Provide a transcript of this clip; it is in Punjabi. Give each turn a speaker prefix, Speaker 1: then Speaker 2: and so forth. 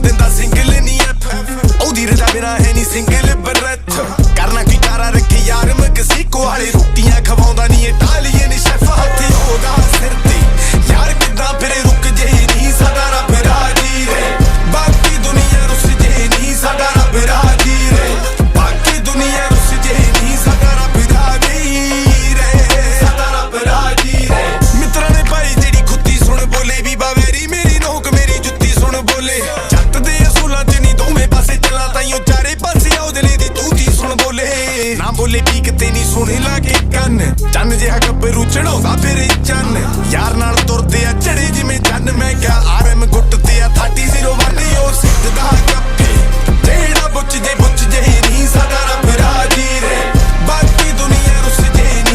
Speaker 1: la ਸਕੂਲਾਂ 'ਚ ਨਹੀਂ ਦੋਵੇਂ ਪਾਸੇ ਚੱਲਾਂ ਤਾਈਓ ਚਾਰੇ ਪਾਸੇ ਆਉਦੇ ਲਈ ਦੀ ਤੂੰ ਕੀ ਸੁਣ ਬੋਲੇ? ਨਾ ਬੋਲੇ ਪੀਕ ਤੇ ਨਹੀਂ ਸੁਣੇ ਲਾ ਕੇ ਕੰਨ। ਚੰਨ ਜਿਹਾ ਗੱਭਰੂ ਚੜਾਉਂਦਾ ਫਿਰੇ ਚੰਨ।